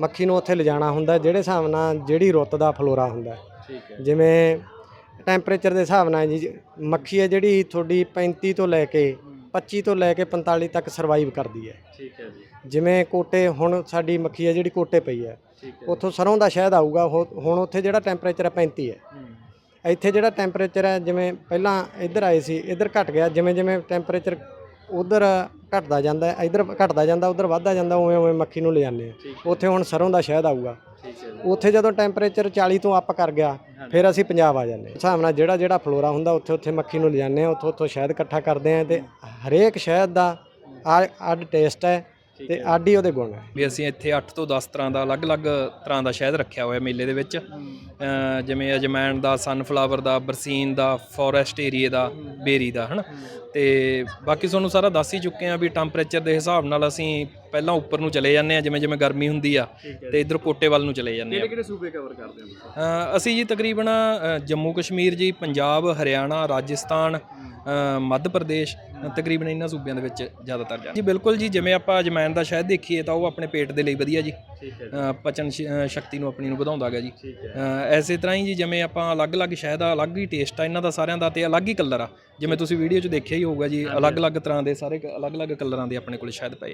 ਮੱਖੀ ਨੂੰ ਉੱਥੇ ਲਿਜਾਣਾ ਹੁੰਦਾ ਜਿਹੜੇ ਹਿਸਾਬ ਨਾਲ ਜਿਹੜੀ ਰੁੱਤ ਦਾ ਫਲੋਰਾ ਹੁੰਦਾ। ਠੀਕ ਹੈ। ਜਿਵੇਂ ਟੈਂਪਰੇਚਰ ਦੇ ਹਿਸਾਬ ਨਾਲ ਜੀ ਮੱਖੀ ਹੈ ਜਿਹੜੀ ਤੁਹਾਡੀ 35 ਤੋਂ ਲੈ ਕੇ 25 ਤੋਂ ਲੈ ਕੇ 45 ਤੱਕ ਸਰਵਾਈਵ ਕਰਦੀ ਹੈ। ਠੀਕ ਹੈ ਜੀ। ਜਿਵੇਂ ਕੋਟੇ ਹੁਣ ਸਾਡੀ ਮੱਖੀ ਹੈ ਜਿਹੜੀ ਕੋਟੇ ਪਈ ਹੈ। ਉੱਥੋਂ ਸਰੋਂ ਦਾ ਸ਼ਹਿਦ ਆਊਗਾ ਹੁਣ ਉੱਥੇ ਜਿਹੜਾ ਟੈਂਪਰੇਚਰ ਹੈ 35 ਹੈ। ਹੂੰ। ਇੱਥੇ ਜਿਹੜਾ ਟੈਂਪਰੇਚਰ ਹੈ ਜਿਵੇਂ ਪਹਿਲਾਂ ਇੱਧਰ ਆਏ ਸੀ ਇੱਧਰ ਘਟ ਗਿਆ ਜਿਵੇਂ ਜਿਵੇਂ ਟੈਂਪਰੇਚਰ ਉਧਰ ਘਟਦਾ ਜਾਂਦਾ ਹੈ ਇੱਧਰ ਘਟਦਾ ਜਾਂਦਾ ਉਧਰ ਵੱਧਦਾ ਜਾਂਦਾ ਉਵੇਂ ਉਵੇਂ ਮੱਖੀ ਨੂੰ ਲਿਜਾਂਦੇ ਆ। ਉੱਥੇ ਹੁਣ ਸਰੋਂ ਦਾ ਸ਼ਹਿਦ ਆਊਗਾ। ਉੱਥੇ ਜਦੋਂ ਟੈਂਪਰੇਚਰ 40 ਤੋਂ ਅੱਪ ਕਰ ਗਿਆ ਫਿਰ ਅਸੀਂ ਪੰਜਾਬ ਆ ਜਾਂਦੇ ਹਾਂ। ਹਿਸਾਬ ਨਾਲ ਜਿਹੜਾ ਜਿਹੜਾ ਫਲੋਰਾ ਹੁੰਦਾ ਉੱਥੇ ਉੱਥੇ ਮੱਖੀ ਨੂੰ ਲਿਜਾਂਦੇ ਆ ਉੱਥੋਂ ਉੱਥੋਂ ਸ਼ਹਿਦ ਇਕੱਠਾ ਕਰਦੇ ਆ ਤੇ ਹਰੇਕ ਸ਼ਹਿਦ ਦਾ ਅੱਡ ਟੇਸਟ ਹੈ। ਤੇ ਹੀ। ਉਹਦੇ ਗੁਣ ਹੈ। ਵੀ ਅਸੀਂ ਇੱਥੇ 8 ਤੋਂ 10 ਤਰ੍ਹਾਂ ਦਾ ਅਲੱਗ-ਅਲੱਗ ਤਰ੍ਹਾਂ ਦਾ ਸ਼ਹਿਦ ਰੱਖਿਆ ਹੋਇਆ ਮੇਲੇ ਦੇ ਵਿੱਚ। ਜਿਵੇਂ ਅਜਮੈਨ ਦਾ ਸਨਫਲਾਵਰ ਦਾ ਬਰਸੀਨ ਦਾ ਫੋਰੈਸਟ ਏਰੀਏ ਦਾ ਬੇਰੀ ਦਾ ਹਨਾ? ਤੇ ਬਾਕੀ ਤੁਹਾਨੂੰ ਸਾਰਾ ਦੱਸ ਹੀ ਚੁੱਕੇ ਆ ਵੀ ਟੈਂਪਰੇਚਰ ਦੇ ਹਿਸਾਬ ਨਾਲ ਅਸੀਂ ਪਹਿਲਾਂ ਉੱਪਰ ਨੂੰ ਚਲੇ ਜਾਂਦੇ ਆ ਜਿਵੇਂ ਜਿਵੇਂ ਗਰਮੀ ਹੁੰਦੀ ਆ ਤੇ ਇਧਰ ਕੋਟੇ ਵੱਲ ਨੂੰ ਚਲੇ ਜਾਂਦੇ ਆ ਕਿਹੜੇ ਸੂਬੇ ਕਵਰ ਕਰਦੇ ਹੋ ਅਸੀਂ ਜੀ ਤਕਰੀਬਨ ਜੰਮੂ ਕਸ਼ਮੀਰ ਜੀ ਪੰਜਾਬ ਹਰਿਆਣਾ ਰਾਜਸਥਾਨ ਮੱਧ ਪ੍ਰਦੇਸ਼ ਤਕਰੀਬਨ ਇਹਨਾਂ ਸੂਬਿਆਂ ਦੇ ਵਿੱਚ ਜ਼ਿਆਦਾਤਰ ਜਾ ਜੀ ਬਿਲਕੁਲ ਜੀ ਜਿਵੇਂ ਆਪਾਂ ਅਜਮੈਨ ਦਾ ਸ਼ਹਿਦ ਦੇਖੀਏ ਤਾਂ ਉਹ ਆਪਣੇ ਪੇਟ ਦੇ ਲਈ ਵਧੀਆ ਜੀ। ਪਚਨ ਸ਼ਕਤੀ ਨੂੰ ਆਪਣੀ ਨੂੰ ਵਧਾਉਂਦਾ ਗਾ ਜੀ। ਐਸੇ ਤਰ੍ਹਾਂ ਹੀ ਜੀ ਜਿਵੇਂ ਆਪਾਂ ਅਲੱਗ-ਅਲੱਗ ਸ਼ਹਿਦ ਆ ਅਲੱਗ ਹੀ ਟੇਸਟ ਆ ਇਹਨਾਂ ਦਾ ਸਾਰਿਆਂ ਦਾ ਤੇ ਅਲੱਗ ਹੀ ਕਲਰ ਆ। ਜਿਵੇਂ ਤੁਸੀਂ ਵੀਡੀਓ 'ਚ ਦੇਖਿਆ ਹੀ ਹੋਊਗਾ ਜੀ ਅਲੱਗ-ਅਲੱਗ ਤਰ੍ਹਾਂ ਦੇ ਸਾਰੇ ਅਲੱਗ-ਅਲੱਗ ਕਲਰਾਂ ਦੇ ਆਪਣੇ ਕੋਲ ਸ਼ਹਿਦ ਪਏ